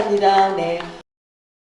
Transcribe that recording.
감사합니다. 네.